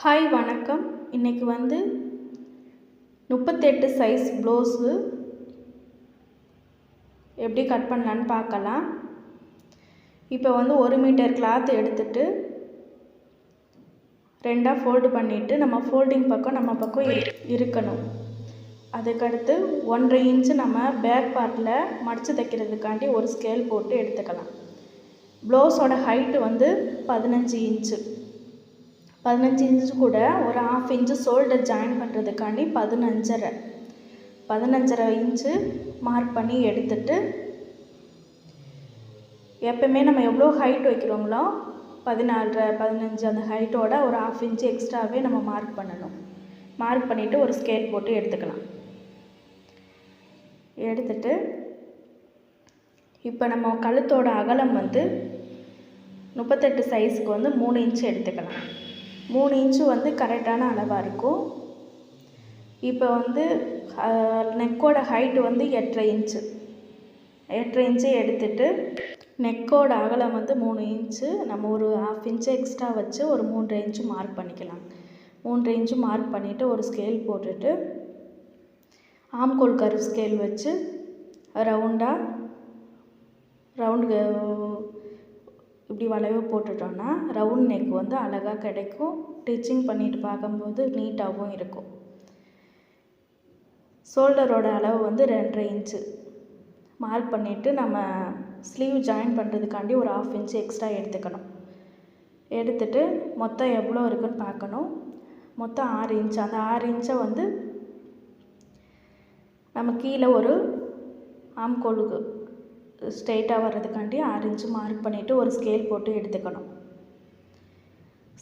Hi வணக்கம். இன்றைக்கி வந்து முப்பத்தெட்டு சைஸ் ப்ளவுஸு எப்படி கட் பண்ணலான்னு பார்க்கலாம். இப்போ வந்து ஒரு மீட்டர் கிளாத் எடுத்துட்டு ரெண்டாக ஃபோல்டு பண்ணிவிட்டு நம்ம ஃபோல்டிங் பக்கம் நம்ம பக்கம் இருக்கணும். அதுக்கடுத்து ஒன்றரை இன்ச்சு நம்ம பேக் பார்ட்டில் மடித்து தைக்கிறதுக்காண்டி ஒரு ஸ்கேல் போட்டு எடுத்துக்கலாம். ப்ளவுஸோட ஹைட்டு வந்து பதினஞ்சு இன்ச்சு பதினஞ்சு இன்ச்சு கூட ஒரு ஆஃப் இன்ச்சு ஷோல்டர் ஜாயின் பண்ணுறதுக்காண்டி பதினஞ்சரை. பதினஞ்சரை இன்ச்சு மார்க் பண்ணி எடுத்துட்டு எப்பவுமே நம்ம எவ்வளோ ஹைட் வைக்கிறோங்களோ பதினாலரை பதினஞ்சு அந்த ஹைட்டோட ஒரு ஆஃப் இன்ச்சு எக்ஸ்ட்ராவே நம்ம மார்க் பண்ணணும். மார்க் பண்ணிவிட்டு ஒரு ஸ்கேல் போட்டு எடுத்துக்கலாம். எடுத்துட்டு இப்போ நம்ம கழுத்தோட அகலம் வந்து முப்பத்தெட்டு சைஸுக்கு வந்து மூணு இன்ச்சு எடுத்துக்கலாம். மூணு இன்ச்சு வந்து கரெக்டான அளவாக இருக்கும். இப்போ வந்து நெக்கோட ஹைட்டு வந்து எட்டரை இன்ச்சு. எட்டரை இன்ச்சு எடுத்துட்டு நெக்கோட அகலம் வந்து மூணு இன்ச்சு. நம்ம ஒரு ஹாஃப் இன்ச்சு எக்ஸ்ட்ரா வச்சு ஒரு மூன்றரை இன்ச்சு மார்க் பண்ணிக்கலாம். மூன்றரை இன்ச்சு மார்க் பண்ணிவிட்டு ஒரு ஸ்கேல் போட்டுட்டு ஆம்கோல் கரு ஸ்கேல் வச்சு ரவுண்டாக ரவுண்டு இப்படி வளைவு போட்டுட்டோன்னா ரவுண்ட் நெக் வந்து அழகாக கிடைக்கும். ஸ்டிச்சிங் பண்ணிட்டு பார்க்கும்போது நீட்டாகவும் இருக்கும். ஷோல்டரோட அளவு வந்து ரெண்டரை இன்ச்சு மார்க் பண்ணிவிட்டு நம்ம ஸ்லீவ் ஜாயின் பண்ணுறதுக்காண்டி ஒரு ஆஃப் இன்ச்சு எக்ஸ்ட்ரா எடுத்துக்கணும். எடுத்துட்டு மொத்தம் எவ்வளோ இருக்குன்னு பார்க்கணும். மொத்தம் ஆறு இன்ச்சு அந்த ஆறு இன்ச்சை வந்து நம்ம கீழே ஒரு ஆம்கோலுக்கு ஸ்ட்ரெயிட்டாக வர்றதுக்காண்டி ஆறு மார்க் பண்ணிவிட்டு ஒரு ஸ்கேல் போட்டு எடுத்துக்கணும்.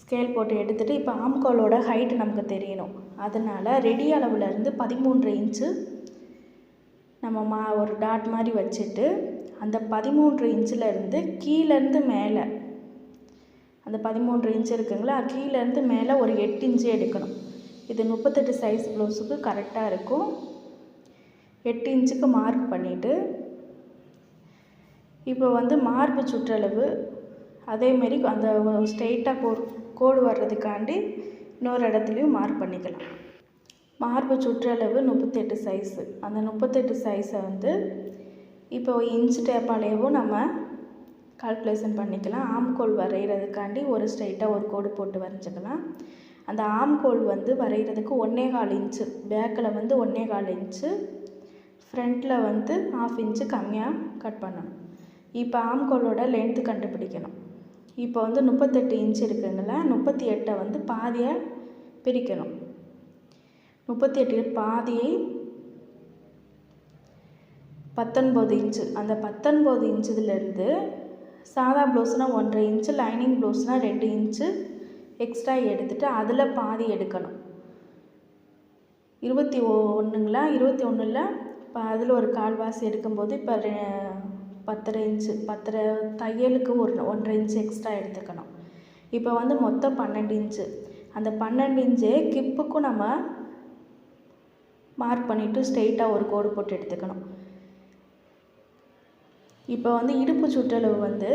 ஸ்கேல் போட்டு எடுத்துகிட்டு இப்போ ஆம்கோலோட ஹைட்டு நமக்கு தெரியணும். அதனால் ரெடி அளவுலேருந்து பதிமூன்று இன்ச்சு நம்ம மா ஒரு டாட் மாதிரி வச்சுட்டு அந்த பதிமூன்று இன்ச்சிலேருந்து கீழேருந்து மேலே அந்த பதிமூன்று இன்ச்சு இருக்குங்களா? கீழேருந்து மேலே ஒரு எட்டு இன்ச்சு எடுக்கணும். இது முப்பத்தெட்டு சைஸ் ப்ளவுஸுக்கு கரெக்டாக இருக்கும். எட்டு இன்ச்சுக்கு மார்க் பண்ணிவிட்டு இப்போ வந்து மார்பு சுற்றளவு அதேமாரி அந்த ஸ்ட்ரெயிட்டாக கோ கோடு வர்றதுக்காண்டி இன்னொரு இடத்துலையும் மார்க் பண்ணிக்கலாம். மார்பு சுற்றளவு முப்பத்தெட்டு சைஸு. அந்த முப்பத்தெட்டு சைஸை வந்து இப்போ இன்ச் டேப்பாலேயும் நம்ம கால்குலேஷன் பண்ணிக்கலாம். ஆம்கோல் வரைகிறதுக்காண்டி ஒரு ஸ்ட்ரெயிட்டாக ஒரு கோடு போட்டு வரைஞ்சிக்கலாம். அந்த ஆம்கோல் வந்து வரைகிறதுக்கு ஒன்றே கால் இன்ச்சு பேக்கில் வந்து ஒன்றே கால் இன்ச்சு ஃப்ரண்ட்டில் வந்து ஆஃப் இன்ச்சு கம்மியாக கட் பண்ணணும். இப்போ ஆம்கோலோட லென்த்து கண்டுபிடிக்கணும். இப்போ வந்து முப்பத்தெட்டு இன்ச் இருக்குங்களா முப்பத்தி எட்டை வந்து பாதியாக பிரிக்கணும். முப்பத்தி எட்டு பாதியை பத்தொன்பது இன்ச்சு அந்த பத்தொன்பது இன்ச்சுலேருந்து சாதா ப்ளவுஸ்னால் ஒன்றரை இன்ச்சு லைனிங் ப்ளவுஸ்னால் ரெண்டு இன்ச்சு எக்ஸ்ட்ரா எடுத்துகிட்டு அதில் பாதி எடுக்கணும். இருபத்தி ஒன்றுங்களா இருபத்தி ஒன்றில் இப்போ அதில் ஒரு கால்வாசி எடுக்கும்போது இப்போ பத்தரை இன்ச்சு பத்தரை தையலுக்கு ஒரு ஒன்றரை இன்ச்சு எக்ஸ்ட்ரா எடுத்துக்கணும். இப்போ வந்து மொத்தம் பன்னெண்டு இன்ச்சு அந்த பன்னெண்டு இன்ச்சே கிப்புக்கும் நம்ம மார்க் பண்ணிவிட்டு ஸ்ட்ரெயிட்டாக ஒரு கோடு போட்டு எடுத்துக்கணும். இப்போ வந்து இடுப்பு சுற்றளவு வந்து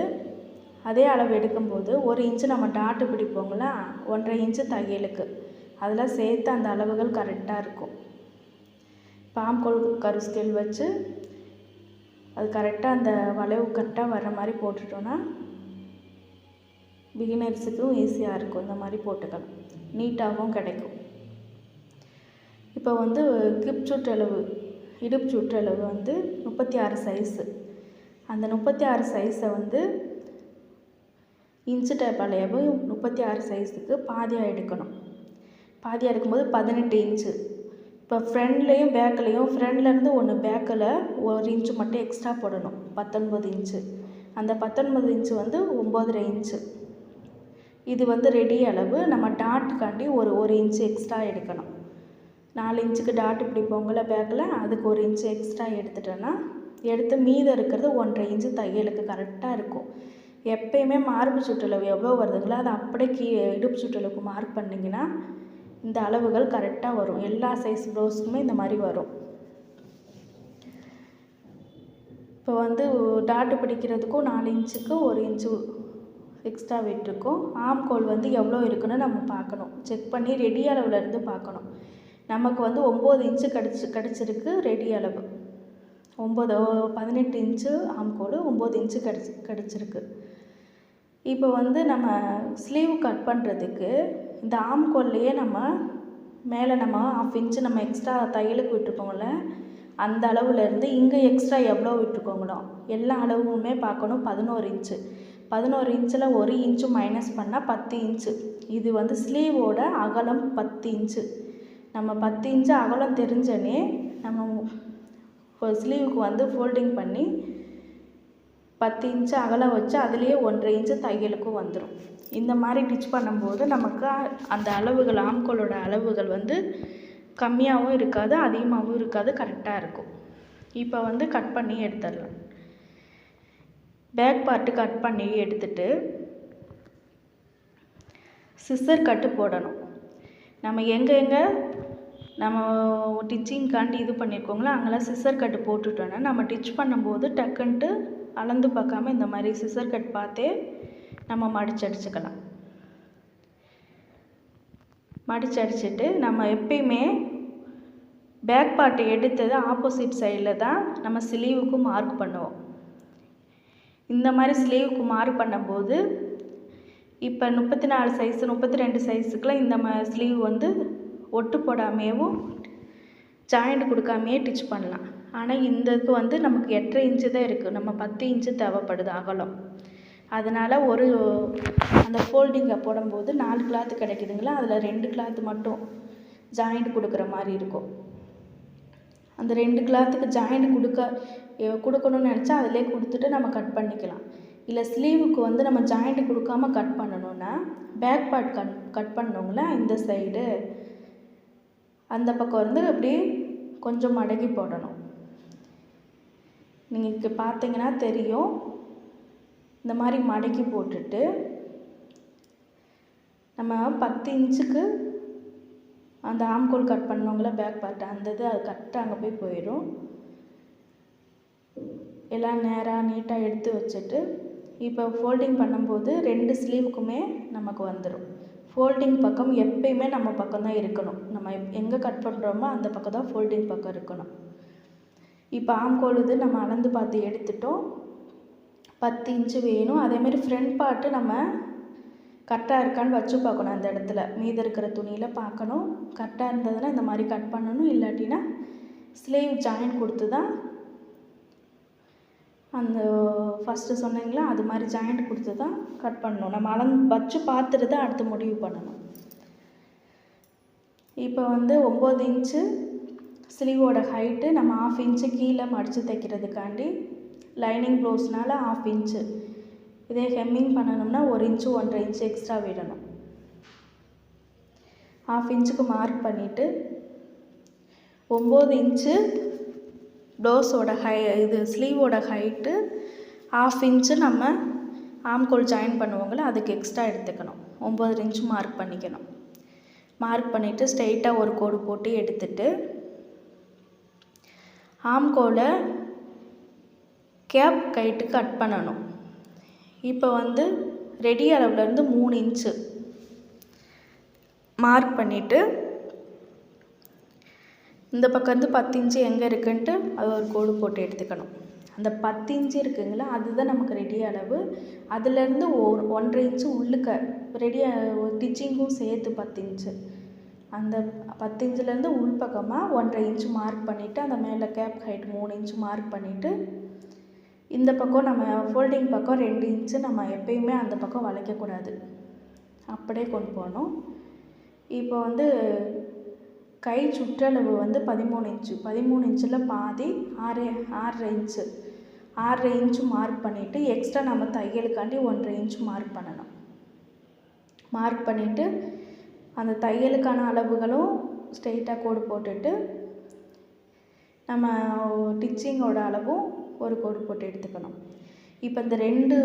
அதே அளவு எடுக்கும்போது ஒரு இன்ச்சு நம்ம டாட்டு பிடிப்போங்களா ஒன்றரை இன்ச்சு தையலுக்கு. அதெல்லாம் சேர்த்து அந்த அளவுகள் கரெக்டாக இருக்கும். பாம்கோல் கரு ஸ்கேல் வச்சு அது கரெக்டாக அந்த வளைவு கரெக்டாக வர்ற மாதிரி போட்டுட்டோன்னா பிகினர்ஸுக்கும் ஈஸியாக இருக்கும் இந்த மாதிரி போட்டுக்கலாம். நீட்டாகவும் கிடைக்கும். இப்போ வந்து கிப் சுற்றளவு இடுப்பு சுற்றளவு வந்து முப்பத்தி ஆறு சைஸு அந்த முப்பத்தி ஆறு சைஸை வந்து இன்ச்சு டேப் அளவு முப்பத்தி ஆறு சைஸுக்கு பாதியாக எடுக்கணும். பாதியாக எடுக்கும்போது பதினெட்டு இன்ச்சு இப்போ ஃப்ரண்ட்லேயும் பேக்லேயும் ஃப்ரண்ட்லேருந்து ஒன்று பேக்கில் ஒரு இன்ச்சு மட்டும் எக்ஸ்ட்ரா போடணும். பத்தொன்பது இன்ச்சு அந்த பத்தொன்பது இன்ச்சு வந்து ஒம்போதரை இன்ச்சு இது வந்து ரெடி அளவு. நம்ம டாட்டுக்காண்டி ஒரு ஒரு இன்ச்சு எக்ஸ்ட்ரா எடுக்கணும். நாலு இன்ச்சுக்கு டாட் இப்படி பிடிப்போங்கள பேக்கில் அதுக்கு ஒரு இன்ச்சு எக்ஸ்ட்ரா எடுத்துட்டோன்னா எடுத்து மீதம் இருக்கிறது ஒன்றரை இன்ச்சு தையலுக்கு கரெக்டாக இருக்கும். எப்பயுமே மார்பு சுற்றளவு எவ்வளோ வருதுங்களோ அதை அப்படியே கீ இடுப்பு சுற்றளவுக்கு மார்க் பண்ணிங்கன்னா இந்த அளவுகள் கரெக்டாக வரும். எல்லா சைஸ் ப்ளவுஸுக்குமே இந்த மாதிரி வரும். இப்போ வந்து டாட்டு பிடிக்கிறதுக்கும் நாலு இன்ச்சுக்கு ஒரு இன்ச்சு எக்ஸ்ட்ரா விட்டுருக்கோம் ஆம்கோல் வந்து எவ்வளோ இருக்குன்னு நம்ம பார்க்கணும். செக் பண்ணி ரெடி அளவுலேருந்து பார்க்கணும். நமக்கு வந்து ஒம்பது இன்ச்சு கிடச்சி கிடச்சிருக்கு ரெடி அளவு. ஒம்பது பதினெட்டு இன்ச்சு ஆம்கோல் ஒம்பது இன்ச்சு கிடச்சி கிடச்சிருக்கு. இப்போ வந்து நம்ம ஸ்லீவ் கட் பண்ணுறதுக்கு இந்த ஆம்கோல்லையே நம்ம மேலே நம்ம ஆஃப் இன்ச்சு நம்ம எக்ஸ்ட்ரா தையலுக்கு விட்டுருக்கோம்ல அந்த அளவுலேருந்து இங்கே எக்ஸ்ட்ரா எவ்வளோ விட்டுருக்கோங்களோ எல்லா அளவுமே பார்க்கணும் பதினோரு இன்ச்சு பதினோரு இன்ச்சில் ஒரு இன்ச்சு மைனஸ் பண்ணால் பத்து இன்ச்சு இது வந்து ஸ்லீவோட அகலம் பத்து இன்ச்சு நம்ம பத்து இன்ச்சு அகலம் தெரிஞ்சனே நம்ம ஸ்லீவுக்கு வந்து ஃபோல்டிங் பண்ணி பத்து இன்ச்சு அகலம் வச்சு அதுலேயே ஒன்றரை இன்ச்சு தையலுக்கும் வந்துடும் இந்த மாதிரி டிச் பண்ணும்போது நமக்கு அந்த அளவுகள் ஆம்கோலோட அளவுகள் வந்து கம்மியாகவும் இருக்காது அதிகமாகவும் இருக்காது கரெக்டாக இருக்கும். இப்போ வந்து கட் பண்ணி எடுத்துடலாம். பேக் பார்ட்டு கட் பண்ணி எடுத்துட்டு சிசர் கட்டு போடணும். நம்ம எங்கே எங்கே நம்ம டிச்சிங்காண்டி இது பண்ணியிருக்கோங்களோ அங்கெல்லாம் சிசர் கட்டு போட்டுட்டோன்னா நம்ம டிச் பண்ணும்போது டக்குன்ட்டு அளந்து பார்க்காம இந்த மாதிரி சிசர் கட் பார்த்தே நம்ம மடிச்சு அடிச்சுக்கலாம். மடிச்சு அடிச்சுட்டு நம்ம எப்பயுமே பேக் பார்ட்டை எடுத்தது ஆப்போசிட் சைடில் தான் நம்ம ஸ்லீவுக்கு மார்க் பண்ணுவோம். இந்த மாதிரி ஸ்லீவுக்கு மார்க் பண்ணும்போது இப்போ முப்பத்தி நாலு சைஸு முப்பத்தி ரெண்டு சைஸுக்கெலாம் இந்த மா ஸ்லீவ் வந்து ஒட்டு போடாமையவும் ஜாயிண்ட் கொடுக்காமையே டிச் பண்ணலாம். ஆனால் இந்த இதுக்கு வந்து நமக்கு எட்டரை இன்ச்சு தான் இருக்குது நம்ம பத்து இன்ச்சு தேவைப்படுது அகலம். அதனால் ஒரு அந்த ஃபோல்டிங்கை போடும்போது நாலு கிளாத்து கிடைக்குதுங்களா? அதில் ரெண்டு கிளாத்து மட்டும் ஜாயிண்ட் கொடுக்குற மாதிரி இருக்கும். அந்த ரெண்டு கிளாத்துக்கு ஜாயிண்ட் கொடுக்க கொடுக்கணும்னு நினச்சா அதிலே கொடுத்துட்டு நம்ம கட் பண்ணிக்கலாம். இல்லை ஸ்லீவுக்கு வந்து நம்ம ஜாயிண்ட் கொடுக்காம கட் பண்ணணுன்னா பேக் பார்ட் கட் கட் பண்ணோங்களா இந்த சைடு அந்த பக்கம் வந்து அப்படி கொஞ்சம் மடக்கி போடணும். நீங்கள் இங்கே பார்த்தீங்கன்னா தெரியும். இந்த மாதிரி மடக்கி போட்டுட்டு நம்ம பத்து இன்ச்சுக்கு அந்த ஆம்கோல் கட் பண்ணவங்கள பேக் பார்ட் அந்த இது அது கரெக்டாக அங்கே போய் போயிடும். எல்லாம் நேராக நீட்டாக எடுத்து வச்சுட்டு இப்போ ஃபோல்டிங் பண்ணும்போது ரெண்டு ஸ்லீவுக்குமே நமக்கு வந்துடும் ஃபோல்டிங் பக்கம் எப்பயுமே நம்ம பக்கம் தான் இருக்கணும். நம்ம எங்கே கட் பண்ணுறோமோ அந்த பக்கம் தான் ஃபோல்டிங் பக்கம் இருக்கணும். இப்போ ஆம்கோல் இது நம்ம அளந்து பார்த்து எடுத்துட்டோம். பத்து இன்ச்சு வேணும். அதேமாரி ஃப்ரண்ட் பார்ட்டு நம்ம கரெக்டாக இருக்கான்னு வச்சு பார்க்கணும் அந்த இடத்துல. மீதி இருக்கிற துணியில் பார்க்கணும். கரெக்டாக இருந்ததுன்னா இந்த மாதிரி கட் பண்ணணும். இல்லாட்டினா ஸ்லீவ் ஜாயின் கொடுத்து தான் அந்த ஃபஸ்ட்டு சொன்னீங்களா அது மாதிரி ஜாயிண்ட் கொடுத்து தான் கட் பண்ணணும். நம்ம அளந்து வச்சு பார்த்துட்டு தான் அடுத்து முடிவு பண்ணணும். இப்போ வந்து ஒம்பது இன்ச்சு ஸ்லீவோட ஹைட்டு நம்ம ஆஃப் இன்ச்சு கீழே மடித்து தைக்கிறதுக்காண்டி லைனிங் ப்ளவுஸ்னால் ஆஃப் இன்ச்சு இதே ஹெம்மிங் பண்ணணும்னா ஒரு இன்ச்சு ஒன்றரை இன்ச்சு எக்ஸ்ட்ரா விடணும். ஆஃப் இன்ச்சுக்கு மார்க் பண்ணிவிட்டு ஒம்பது இன்ச்சு ப்ளவுஸோட ஹை இது ஸ்லீவோட ஹைட்டு ஆஃப் இன்ச்சு நம்ம ஆம்கோல் ஜாயின் பண்ணுவோங்கள அதுக்கு எக்ஸ்ட்ரா எடுத்துக்கணும். ஒம்பது இன்ச்சு மார்க் பண்ணிக்கணும். மார்க் பண்ணிவிட்டு ஸ்ட்ரெயிட்டாக ஒரு கோடு போட்டு எடுத்துகிட்டு ஆம்கோலை கேப் கைட்டு கட் பண்ணணும். இப்போ வந்து ரெடி அளவுலேருந்து மூணு இன்ச்சு மார்க் பண்ணிவிட்டு இந்த பக்கம் வந்து பத்து இன்ச்சு எங்கே இருக்குன்ட்டு அது ஒரு கோடு போட்டு எடுத்துக்கணும். அந்த பத்து இன்ச்சு இருக்குங்களா அதுதான் நமக்கு ரெடி அளவு. அதுலேருந்து ஒரு ஒன்றரை இன்ச்சு உள்ளுக்க ரெடி டிச்சிங்கும் சேர்த்து பத்து இன்ச்சு. அந்த பத்து இன்ச்சுலேருந்து உள் பக்கமாக ஒன்றரை இன்ச்சு மார்க் பண்ணிவிட்டு அந்த மேலே கேப் ஹைட் மூணு இன்ச் மார்க் பண்ணிவிட்டு இந்த பக்கம் நம்ம ஃபோல்டிங் பக்கம் ரெண்டு இன்ச்சு நம்ம எப்பயுமே அந்த பக்கம் வளைக்கக்கூடாது. அப்படியே கொண்டு போகணும். இப்போ வந்து கை சுற்றளவு வந்து பதிமூணு இன்ச்சு பதிமூணு இன்ச்சில் பாதி ஆறு ஆறரை இன்ச்சு ஆறரை இன்ச்சு மார்க் பண்ணிவிட்டு எக்ஸ்ட்ரா நம்ம தையலுக்காண்டி ஒன்றரை இன்ச்சு மார்க் பண்ணணும். மார்க் பண்ணிவிட்டு அந்த தையலுக்கான அளவுகளும் ஸ்ட்ரெயிட்டாக கோடு போட்டுட்டு நம்ம டிச்சிங்கோட அளவும் ஒரு கோடு போட்டு எடுத்துக்கணும். இப்போ இந்த ரெண்டு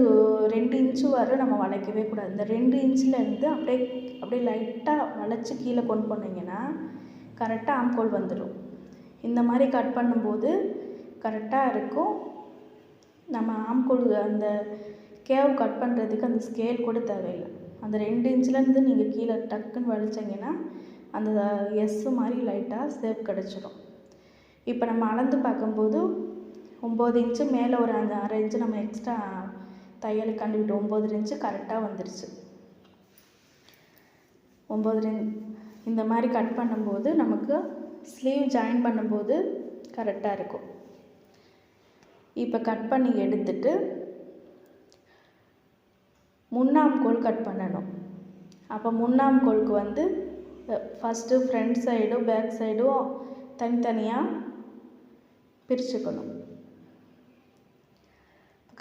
ரெண்டு இன்ச்சு வரை நம்ம வளைக்கவே கூடாது. இந்த ரெண்டு இன்ச்சிலேருந்து அப்படியே அப்படியே லைட்டாக வளைச்சி கீழே கொண்டு போனீங்கன்னா கரெக்டாக ஆம்கோல் வந்துடும். இந்த மாதிரி கட் பண்ணும்போது கரெக்டாக இருக்கும். நம்ம ஆம்கோல் அந்த கேவ் கட் பண்ணுறதுக்கு அந்த ஸ்கேல் கூட தேவையில்லை. அந்த ரெண்டு இன்ச்லேருந்து நீங்கள் கீழே டக்குன்னு வலிச்சிங்கன்னா அந்த எஸ்ஸு மாதிரி லைட்டாக சேப் கிடச்சிரும். இப்போ நம்ம அளந்து பார்க்கும்போது ஒம்பது இன்ச்சு மேலே ஒரு அந்த அரை இன்ச்சு நம்ம எக்ஸ்ட்ரா தையலுக்கு கண்டுவிட்டு ஒம்பது இன்ச்சு கரெக்டாக வந்துருச்சு. ஒம்பது இந்த மாதிரி கட் பண்ணும்போது நமக்கு ஸ்லீவ் ஜாயின் பண்ணும்போது கரெக்டாக இருக்கும். இப்போ கட் பண்ணி எடுத்துட்டு முன்னாம் கோல் கட் பண்ணணும். அப்போ முன்னாம் கோலுக்கு வந்து ஃபஸ்ட்டு ஃப்ரண்ட் சைடும் பேக் சைடும் தனித்தனியாக பிரிச்சுக்கணும்.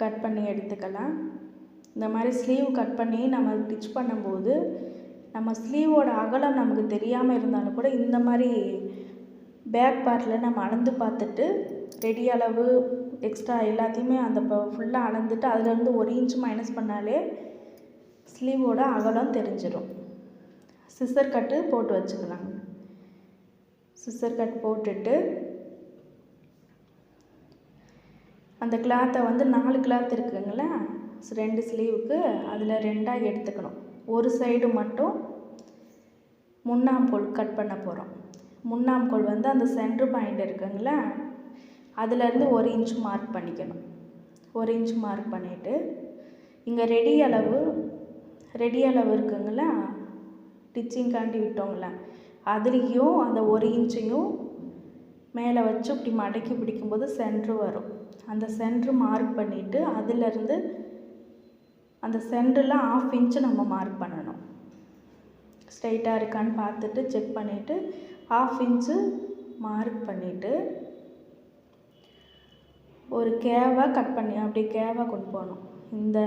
கட் பண்ணி எடுத்துக்கலாம். இந்த மாதிரி ஸ்லீவ் கட் பண்ணி நம்ம ஸ்டிச் பண்ணும்போது நம்ம ஸ்லீவோட அகலம் நமக்கு தெரியாமல் இருந்தாலும் கூட இந்த மாதிரி பேக் பார்ட்டில் நம்ம அளந்து பார்த்துட்டு ரெடி அளவு எக்ஸ்ட்ரா எல்லாத்தையுமே அந்த ஃபுல்லாக அளந்துட்டு அதுலேருந்து ஒரு இன்ச் மைனஸ் பண்ணாலே ஸ்லீவோட அகலம் தெரிஞ்சிடும் சிசர் கட்டு போட்டு வச்சுக்கலாம். சிசர் கட் போட்டுட்டு அந்த கிளாத்தை வந்து நாலு கிளாத் இருக்குங்களா? ரெண்டு ஸ்லீவுக்கு அதில் ரெண்டாக எடுத்துக்கணும். ஒரு சைடு மட்டும் முன்னாம்கோல் கட் பண்ண போகிறோம் முன்னாம்கோல் வந்து அந்த சென்ட்ரு பாயிண்ட் இருக்குங்களா? அதுலேருந்து ஒரு இன்ச் மார்க் பண்ணிக்கணும். ஒரு இன்ச் மார்க் பண்ணிவிட்டு இங்கே ரெடி அளவு ரெடி அளவு இருக்குங்களா டிச்சிங்காண்டி விட்டோங்களா அதுலேயும் அந்த ஒரு இன்ச்சையும் மேலே வச்சு இப்படி மடக்கி பிடிக்கும்போது சென்ட்ரு வரும். அந்த சென்ட்ரு மார்க் பண்ணிவிட்டு அதிலேருந்து அந்த சென்டரில் ஆஃப் இன்ச்சு நம்ம மார்க் பண்ணணும். ஸ்ட்ரைட்டாக இருக்கான்னு பார்த்துட்டு செக் பண்ணிவிட்டு ஆஃப் இன்ச்சு மார்க் பண்ணிவிட்டு ஒரு கேவாக கட் பண்ணி அப்படியே கேவாக கொண்டு போகணும். இந்த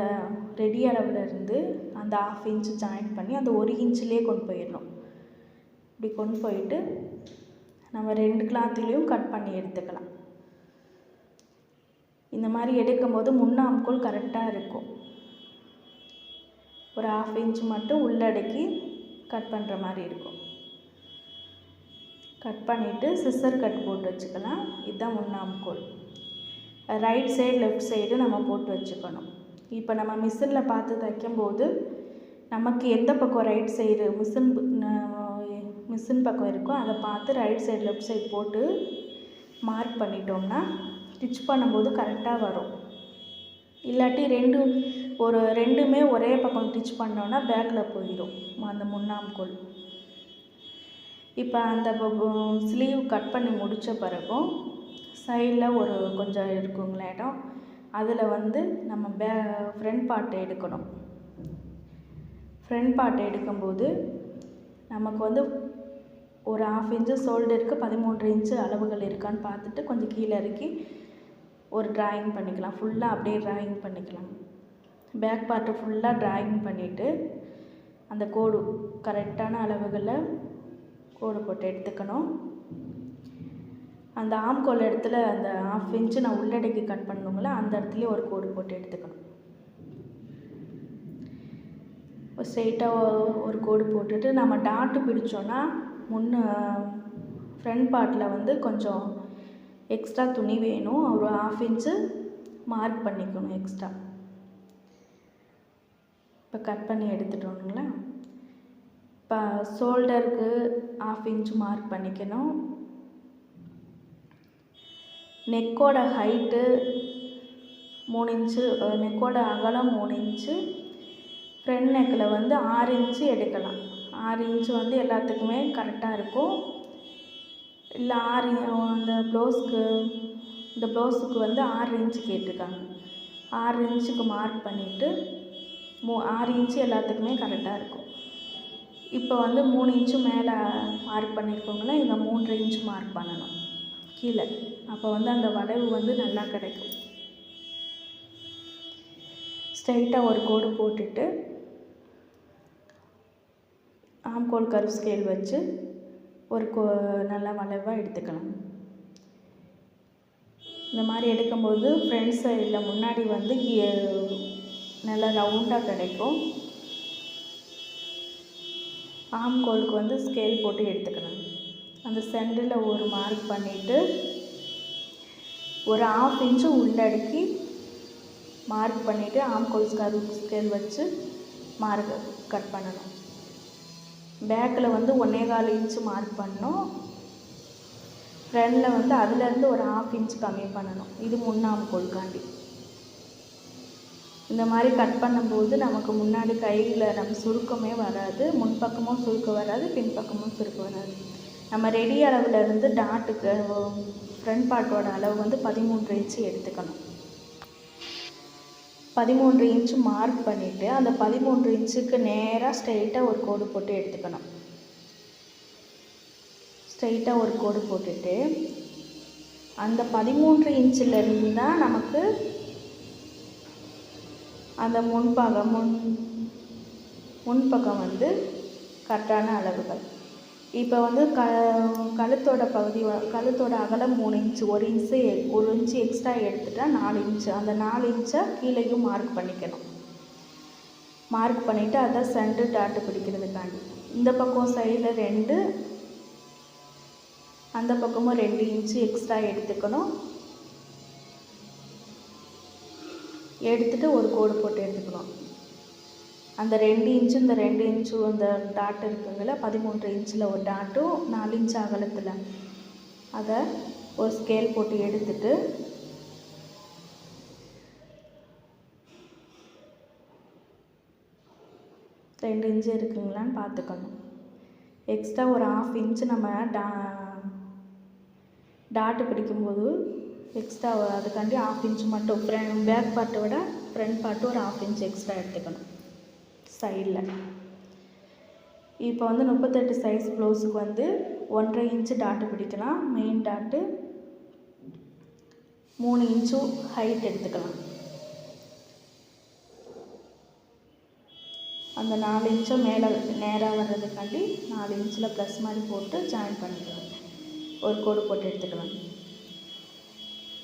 ரெடி அளவில் இருந்து அந்த ஆஃப் இன்ச்சு ஜாயின் பண்ணி அந்த ஒரு இன்ச்சிலே கொண்டு போயிடணும். இப்படி கொண்டு போயிட்டு நம்ம ரெண்டு கிளாத்துலேயும் கட் பண்ணி எடுத்துக்கலாம். இந்த மாதிரி எடுக்கும்போது முன்னாம்கோல் கரெக்டாக இருக்கும். ஒரு ஆஃப் இன்ச் மட்டும் உள்ளடக்கி கட் பண்ணுற மாதிரி இருக்கும். கட் பண்ணிவிட்டு சிஸ்ஸர் கட் போட்டு வச்சுக்கலாம். இதுதான் முன்னாம்கோல் ரைட் சைடு லெஃப்ட் சைடு நம்ம போட்டு வச்சுக்கணும். இப்போ நம்ம மிஷினில் பார்த்து தைக்கும்போது நமக்கு எந்த பக்கம் ரைட் சைடு மிஷின் மிஷின் பக்கம் இருக்கோ அதை பார்த்து ரைட் சைடு லெஃப்ட் சைடு போட்டு மார்க் பண்ணிட்டோம்னா ஸ்டிச் பண்ணும்போது கரெக்டாக வரும். இல்லாட்டி ரெண்டு ஒரு ரெண்டுமே ஒரே பக்கம் ஸ்டிச் பண்ணோன்னா பேக்கில் போயிடும் அந்த முன்னாம்கோல் இப்போ அந்த ஸ்லீவ் கட் பண்ணி முடித்த பிறகும் சைடில் ஒரு கொஞ்சம் இருக்குங்களேன் இடம்? அதில் வந்து நம்ம பே ஃப்ரண்ட் பார்ட்டை எடுக்கணும். ஃப்ரண்ட் பார்ட்டை எடுக்கும்போது நமக்கு வந்து ஒரு ஆஃப் இன்ச்சு ஷோல்டருக்கு பதிமூன்று இன்ச்சு அளவுகள் இருக்கான்னு பார்த்துட்டு கொஞ்சம் கீழே இறக்கி ஒரு ட்ராயிங் பண்ணிக்கலாம். ஃபுல்லாக அப்படியே ட்ராயிங் பண்ணிக்கலாம். பேக் பார்ட்டு ஃபுல்லாக ட்ராயிங் பண்ணிவிட்டு அந்த கோடு கரெக்டான அளவுகளில் கோடு போட்டு எடுத்துக்கணும். அந்த ஆம்கோல் இடத்துல அந்த ஆஃப் இன்ச்சு நான் உள்ளடக்கி கட் பண்ணணுங்களா அந்த இடத்துலையே ஒரு கோடு போட்டு எடுத்துக்கணும். ஸ்ட்ரெயிட்டாக ஒரு கோடு போட்டுட்டு நம்ம டாட்டு பிடிச்சோன்னா முன்னு ஃப்ரண்ட் பார்ட்டில் வந்து கொஞ்சம் எக்ஸ்ட்ரா துணி வேணும். ஒரு ஆஃப் இன்ச்சு மார்க் பண்ணிக்கணும் எக்ஸ்ட்ரா இப்போ கட் பண்ணி எடுத்துட்டோங்களா இப்போ ஷோல்டருக்கு ஆஃப் இன்ச் மார்க் பண்ணிக்கணும். நெக்கோட ஹைட்டு மூணு இன்ச்சு நெக்கோட அகலம் மூணு இன்ச்சு. ஃப்ரண்ட் நெக்கில் வந்து ஆறு இன்ச்சு எடுக்கலாம். ஆறு இன்ச்சு வந்து எல்லாத்துக்குமே கரெக்டாக இருக்கும். இல்லை ஆறு அந்த ப்ளவுஸ்க்கு இந்த ப்ளவுஸுக்கு வந்து ஆறு இன்ச்சு கேட்டிருக்காங்க. ஆறு இன்ச்சுக்கு மார்க் பண்ணிவிட்டு மூ ஆறு இன்ச்சு எல்லாத்துக்குமே கரெக்டாக இருக்கும். இப்போ வந்து மூணு இன்ச்சு மேலே மார்க் பண்ணியிருக்கோங்களா இங்கே மூன்றரை இன்ச்சு மார்க் பண்ணணும். கீழே. அப்போ வந்து அந்த வளைவு வந்து நல்லா கிடைக்கும். ஸ்ட்ரைட்டாக ஒரு கோடு போட்டுட்டு ஆம்கோல் கர்வ் ஸ்கேல் வச்சு ஒரு கோ நல்லா வளைவாக எடுத்துக்கலாம். இந்த மாதிரி எடுக்கும்போது ஃப்ரண்ட் சைடில் முன்னாடி வந்து நல்லா ரவுண்டாக கிடைக்கும். ஆம்கோலுக்கு வந்து ஸ்கேல் போட்டு எடுத்துக்கலாம். அந்த சென்டரில் ஒரு மார்க் பண்ணிவிட்டு ஒரு ஆஃப் இன்ச்சு உள்ளடக்கி மார்க் பண்ணிவிட்டு ஆம்கோல் ஸ்கேல் ஸ்கேல் வச்சு மார்க் கட் பண்ணணும். பேக்கில் வந்து ஒன்றே கால் இன்ச்சு மார்க் பண்ணணும். ஃப்ரண்டில் வந்து அதுலேருந்து ஒரு ஹாஃப் இன்ச் கம்மி பண்ணணும். இது முன்னாம் கோல்காண்டி. இந்த மாதிரி கட் பண்ணும்போது நமக்கு முன்னாடி கையில் நம்ம சுருக்கமே வராது. முன்பக்கமும் சுருக்கம் வராது பின்பக்கமும் சுருக்கம் வராது. நம்ம ரெடி அளவுலேருந்து இருந்து டாட்டுக்கு ஃப்ரண்ட் பார்ட்டோட அளவு வந்து பதிமூன்று இன்ச்சு எடுத்துக்கணும். பதிமூன்று இன்ச்சு மார்க் பண்ணிவிட்டு அந்த பதிமூன்று இன்ச்சுக்கு நேராக ஸ்ட்ரெயிட்டாக ஒரு கோடு போட்டு எடுத்துக்கணும். ஸ்ட்ரெயிட்டாக ஒரு கோடு போட்டுட்டு அந்த பதிமூன்று இன்ச்சிலேருந்து தான் நமக்கு அந்த முன்பாகம் முன் முன்பக்கம் வந்து கரெக்டான அளவுகள். இப்போ வந்து க கழுத்தோட பகுதி கழுத்தோட அகலம் மூணு இன்ச்சு ஒரு இன்ச்சு ஒரு இன்ச்சு எக்ஸ்ட்ரா எடுத்துட்டால் நாலு இன்ச்சு. அந்த நாலு இன்ச்சை கீழேயும் மார்க் பண்ணிக்கணும். மார்க் பண்ணிவிட்டு அதை சென்டர் டாட்டு பிடிக்கிறதுக்காண்டி. இந்த பக்கம் சைடில் ரெண்டு அந்த பக்கமும் ரெண்டு இன்ச்சு எக்ஸ்ட்ரா எடுத்துக்கணும். எடுத்துட்டு ஒரு கோடு போட்டு எடுத்துக்கணும். அந்த ரெண்டு இன்ச்சு இந்த ரெண்டு இன்ச்சு அந்த டாட் இருக்குங்கள பதிமூன்று இன்ச்சில் ஒரு டாட்டும் நாலு இன்ச் அகலத்தில். அதை ஒரு ஸ்கேல் போட்டு எடுத்துட்டு ரெண்டு இன்ச்சு இருக்குங்களான்னு பார்த்துக்கணும். எக்ஸ்ட்ரா ஒரு ஆஃப் இன்ச்சு நம்ம டா டாட்டு பிடிக்கும்போது எக்ஸ்ட்ரா அதுக்காண்டி ஆஃப் இன்ச்சு மட்டும் ஃப்ரண்ட் பேக் பார்ட்டை விட ஃப்ரண்ட் பார்ட்டு ஒரு ஆஃப் இன்ச் எக்ஸ்ட்ரா எடுத்துக்கணும். சைடில் இப்போ வந்து முப்பத்தெட்டு சைஸ் ப்ளவுஸுக்கு வந்து ஒன்றரை இன்ச்சு டாட்டு பிடிக்கலாம். மெயின் டாட்டு மூணு இன்ச்சும் ஹைட் எடுத்துக்கலாம். அந்த நாலு இன்ச்சும் மேலே நேராக வர்றதுக்காண்டி நாலு இன்ச்சில் ப்ளஸ் மாதிரி போட்டு ஜாயின் பண்ணிக்கலாம். ஒரு கோடு போட்டு எடுத்துக்கலாம்.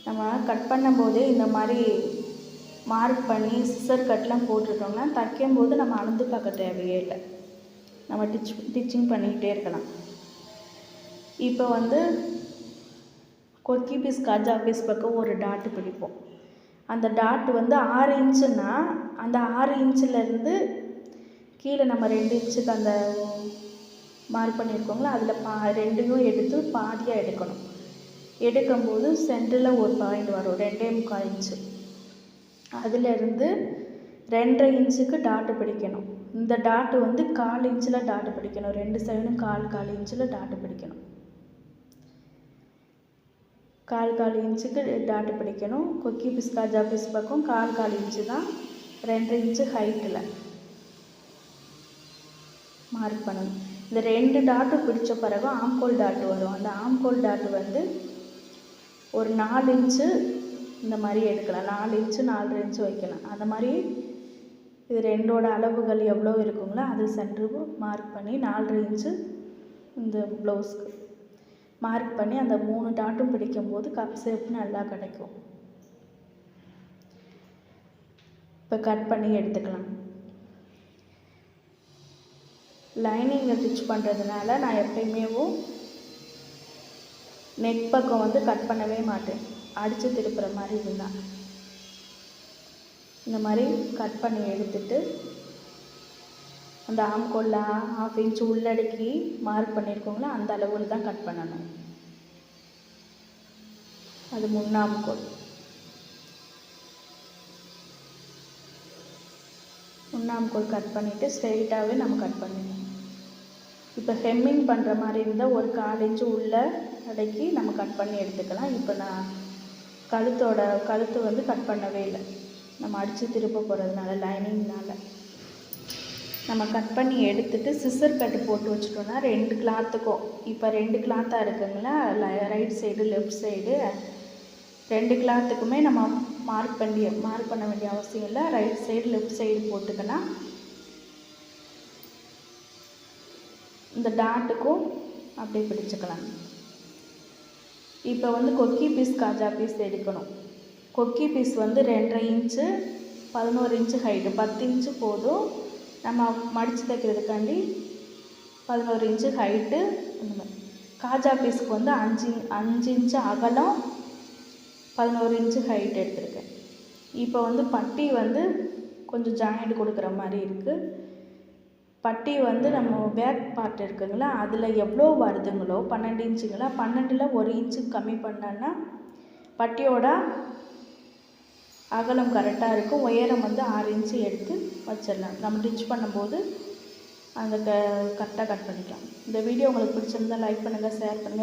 நம்ம கட் பண்ணும்போதே இந்த மாதிரி மார்க் பண்ணி சிசர் கட்லாம் போட்டுட்டோம்னா தைக்கும்போது நம்ம அளந்து பார்க்க தேவையே இல்லை. நம்ம டிச் டிச்சிங் பண்ணிக்கிட்டே இருக்கலாம். இப்போ வந்து கொக்கி பீஸ் காஜா பீஸ் பக்கம் ஒரு டாட்டு பிடிப்போம். அந்த டாட் வந்து ஆறு இன்ச்சுன்னா அந்த ஆறு இன்ச்சிலேருந்து கீழே நம்ம ரெண்டு இன்ச்சுக்கு அந்த மார்க் பண்ணியிருக்கோங்களா அதில் பா ரெண்டையும் எடுத்து பாதியாக எடுக்கணும். எடுக்கும்போது சென்டரில் ஒரு பாயிண்ட் வரும் ரெண்டே முக்கால் இன்ச்சு. அதிலிருந்து ரெண்டரை இன்ச்சுக்கு டாட்டு பிடிக்கணும். இந்த டாட்டு வந்து கால் இன்ச்சில் டாட்டு பிடிக்கணும். ரெண்டு சைடும் கால் கால் இன்ச்சில் டாட்டு பிடிக்கணும். கால் கால் இன்ச்சுக்கு டாட்டு பிடிக்கணும். கொக்கி பீஸ் காஜா பீஸ் பக்கம் கால் கால் இன்ச்சு தான் ரெண்டரை இன்ச்சு ஹைட்டில் மார்க் பண்ணணும். இந்த ரெண்டு டாட்டு பிடிச்ச பிறகு ஆம்கோல் டாட்டு வரும். அந்த ஆம்கோல் டாட்டு வந்து ஒரு நாலு இன்ச்சு இந்த மாதிரி எடுக்கலாம். நாலு இன்ச்சு நாலு இன்ச்சு வைக்கலாம். அந்த மாதிரி இது ரெண்டோட அளவுகள் எவ்வளோ இருக்குங்களோ அது சென்டருக்கு மார்க் பண்ணி நாலரை இன்ச்சு இந்த ப்ளவுஸ்க்கு மார்க் பண்ணி அந்த மூணு டாட்டும் பிடிக்கும்போது கப் ஷேப் நல்லா கிடைக்கும். இப்போ கட் பண்ணி எடுத்துக்கலாம். லைனிங்கை ஸ்டிச் பண்ணுறதுனால நான் எப்பயுமேவும் நெக் பக்கம் வந்து கட் பண்ணவே மாட்டேன். அடித்து திருப்புற மாதிரி இருந்தால் இந்த மாதிரி கட் பண்ணி எடுத்துட்டு அந்த ஆம்கோல்ல ஹாஃப் இன்ச் உள்ளடக்கி மார்க் பண்ணியிருக்கோங்களா அந்த அளவில் தான் கட் பண்ணணும். அது முன்னாம்கோல் முன்னாம்கோல் கட் பண்ணிவிட்டு ஸ்ட்ரெயிட்டாகவே நம்ம கட் பண்ணிடணும் இப்போ ஹெம்மிங் பண்ணுற மாதிரி இருந்தால் ஒரு கால் இன்ச்சு உள்ள அடக்கி நம்ம கட் பண்ணி எடுத்துக்கலாம். இப்போ நான் கழுத்தோட கழுத்து வந்து கட் பண்ணவே இல்லை. நம்ம அடித்து திருப்ப போகிறதுனால லைனிங்னால். நம்ம கட் பண்ணி எடுத்துட்டு சிசர் கட்டு போட்டு வச்சிட்டோம்னா ரெண்டு கிளாத்துக்கும் இப்போ ரெண்டு கிளாத்தாக இருக்குங்களா? ரைட் சைடு லெஃப்ட் சைடு ரெண்டு கிளாத்துக்குமே நம்ம மார்க் பண்ணி மார்க் பண்ண வேண்டிய அவசியம் இல்லை. ரைட் சைடு லெஃப்ட் சைடு போட்டுக்கலாம் இந்த டாட்டுக்கும் அப்படியே பிடிச்சிக்கலாம். இப்போ வந்து கொக்கி பீஸ் காஜா பீஸ் எடுக்கணும். கொக்கி பீஸ் வந்து ரெண்டரை இன்ச்சு பதினோரு இன்ச்சு ஹைட்டு பத்து இன்ச்சு போதும். நம்ம மடித்து தைக்கிறதுக்காண்டி பதினோரு இன்ச்சு ஹைட்டு அந்த மாதிரி காஜா பீஸ்க்கு வந்து அஞ்சு அஞ்சு இன்ச்சு அகலம் பதினோரு இன்ச்சு ஹைட் எடுத்திருக்கேன். இப்போ வந்து பட்டி வந்து கொஞ்சம் ஜாயிண்ட் கொடுக்குற மாதிரி இருக்குது பட்டி வந்து நம்ம பேக் பார்ட் இருக்குங்களா அதில் எவ்வளோ வருதுங்களோ? பன்னெண்டு இன்ச்சுங்களா? பன்னெண்டில் ஒரு இன்ச்சு கம்மி பண்ணோன்னா பட்டியோட அகலம் கரெக்டாக இருக்கும். உயரம் வந்து ஆறு இன்ச்சு எடுத்து வச்சிடலாம். நம்ம டிச் பண்ணும்போது அந்த க கரெக்டாக கட் பண்ணிக்கலாம். இந்த வீடியோ உங்களுக்கு பிடிச்சிருந்தா லைக் பண்ணுங்கள் ஷேர் பண்ணுங்கள்